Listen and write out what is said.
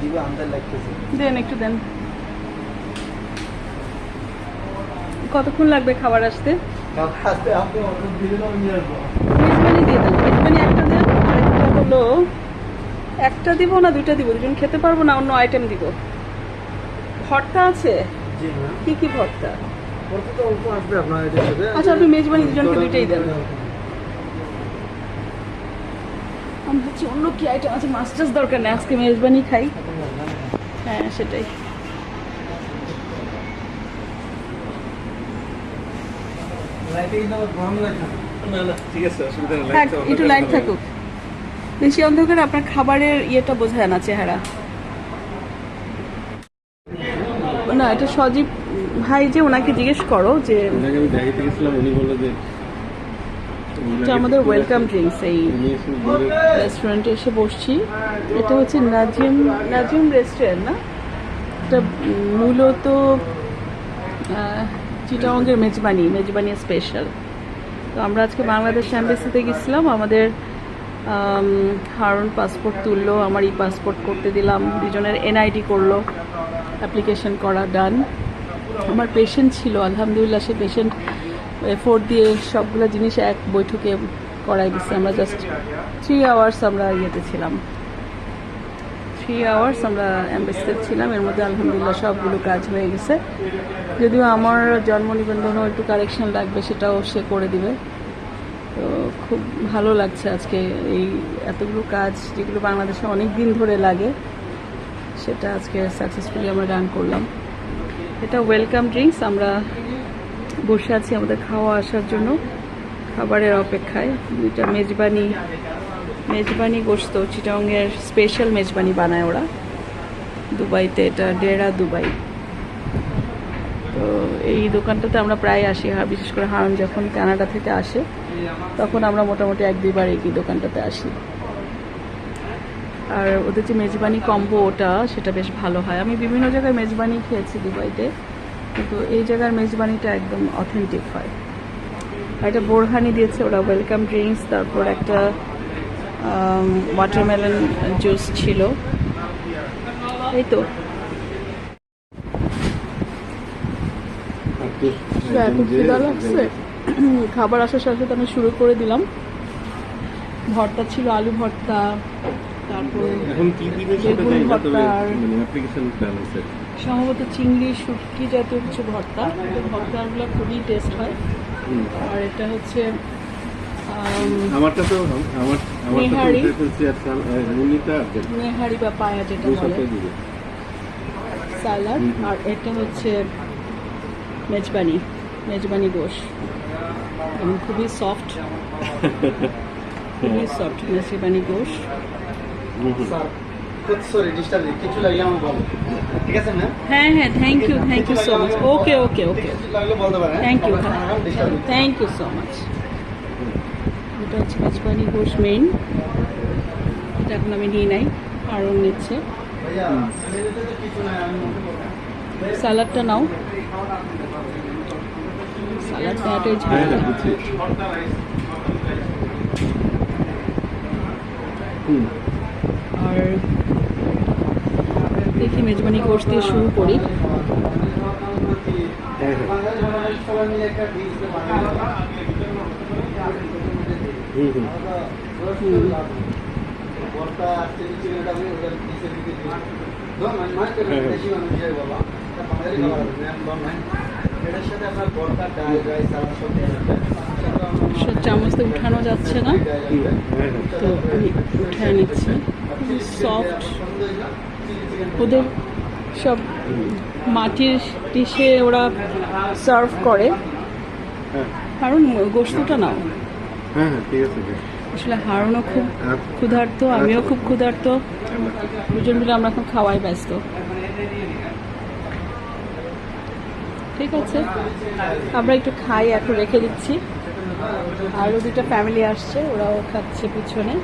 দিবে আমাদের লাগতেছে দেন একটু দেন। কতক্ষণ লাগবে খাবার আসতে? কালকে আসতে আপনি অর্ডার দিলেন আমি নিয়ে আসব। মেজবানি দিয়ে দেন। মেজবানি একটা দেন আরেকটা হলো একটা দিব না দুইটা দিব? দুজন খেতে পারব না অন্য আইটেম দিব? ভর্তা আছে? কি কি ভর্তা? ওটা তো অল্প আসবে আপনার আচ্ছা, আপনি মেজবানি দুজনকে দুইটাই দেন। আমি ভাবছি অন্য কি আইটেম আছে? মাছ দরকার নেই আজকে মেজবানি খাই। হ্যাঁ সেটাই। একটু লাইট থাকুক। বেশি অন্ধকারে আপনার খাবারের ইয়েটা বোঝা যায় না চেহারা। না এটা সজীব ভাই যে ওনাকে জিজ্ঞেস করো যে ওনাকে আমি দেখাইতে গেছিলাম উনি বলল যে এটা আমাদের ওয়েলকাম ড্রিঙ্কস এই রেস্টুরেন্টে এসে বসছি। এটা হচ্ছে নাজিম নাজিম রেস্টুরেন্ট না? এটা মূলত আহ, চিটাগঙ্গের মেজবানি মেজবানি স্পেশাল তো আমরা আজকে বাংলাদেশ অ্যাম্বাসিতে গেছিলাম। আমাদের আম, হারুন পাসপোর্ট তুললো আমার ই পাসপোর্ট করতে দিলাম। দুজনের এনআইডি করল অ্যাপ্লিকেশন করা ডান আমার পেশেন্ট ছিল আলহামদুলিল্লাহ সে পেশেন্ট এফোর্ট দিয়ে সবগুলো জিনিস এক বৈঠকে করাই দিচ্ছে আমরা জাস্ট থ্রি আওয়ার্স আমরা ইয়েতে ছিলাম। থ্রি আওয়ার্স আমরা অ্যাম্বাসিতে ছিলাম। এর মধ্যে আলহামদুলিল্লাহ সবগুলো কাজ হয়ে গেছে। যদিও আমার জন্ম নিবন্ধনও একটু কারেকশন লাগবে, সেটাও সে করে দিবে। তো খুব ভালো লাগছে আজকে এই এতগুলো কাজ, যেগুলো বাংলাদেশে অনেক দিন ধরে লাগে, সেটা আজকে সাকসেসফুলি আমরা রান করলাম। এটা ওয়েলকাম ড্রিঙ্কস আমরা বসে আছি আমাদের খাওয়া আসার জন্য। খাবারের অপেক্ষায় দুইটা মেজবানি মেজবানি গোস্ত চিটাংয়ের স্পেশাল মেজবানি বানায় ওরা। দুবাইতে এটা ডেরা দুবাই। তো এই দোকানটাতে আমরা প্রায় আসি বিশেষ করে হারন যখন কানাডা থেকে আসে, তখন আমরা মোটামুটি এক দুইবার এই দোকানটাতে আসি। আর ওদের যে মেজবানি কম্বো ওটা, সেটা বেশ ভালো হয়। আমি বিভিন্ন জায়গায় মেজবানি খেয়েছি দুবাইতে। কিন্তু এই জায়গার মেজবানিটা একদম অথেন্টিক হয়। এটা বোরহানি দিয়েছে ওরা ওয়েলকাম ড্রিঙ্কস তারপর একটা ওয়াটারমেলন জুস ছিল। এই তো। লাগছে। খাবার আসার সাথে সাথে আমি শুরু করে দিলাম। ভর্তা ছিল আলু ভর্তা মানে সম্ভবত চিংড়ি শুটকি জাতীয় কিছু ভর্তা। ভর্তাগুলো খুবই টেস্ট হয়। আর এটা হচ্ছে আমারটা তো আমার নেহারি। নেহারি বা পায়া যেটা বলে। আর এটা হচ্ছে মেজবানি মেজবানি গোশ। এবং খুবই সফট খুবই সফট মেজবানি গোশ। হুম হুম। স্যার খুব সরি ডিস্টার্ব কিছু লাগলে আমাকে বলো। ঠিক আছে ম্যাম হ্যাঁ হ্যাঁ thank you thank you so much okay okay okay thank you thank you so much এটা হচ্ছে গোশ মেইন এটা এখন আমি নিয়ে নাই আরও নিচ্ছে। ভাইয়া ছেলেদের তো কিছু নাই আমি করব স্যালাডটা নাও। স্যালাড নেওয়াটাই হ্যাঁ ঝামেলা হ্যাঁ হুম। আর দেখি মেজবানি কোর্স দিয়ে শুরু করি। চামচ দিয়ে উঠানো যাচ্ছে না। তো আমি উঠায় নিচ্ছি। সফট ওদের সব মাটির ডিশে ওরা সার্ভ করে। হ্যাঁ। কারণ গোস্তটা নাও। হ্যাঁ হ্যাঁ ঠিক আছে আসলে হারুনও খুব ক্ষুধার্ত আমিও খুব ক্ষুধার্ত। দুজন মিলে আমরা এখন খাওয়াই ব্যস্ত। ঠিক আছে। আমরা একটু খাই এখন রেখে দিচ্ছি। আরও দুটা ফ্যামিলি আসছে ওরাও খাচ্ছে পিছনে।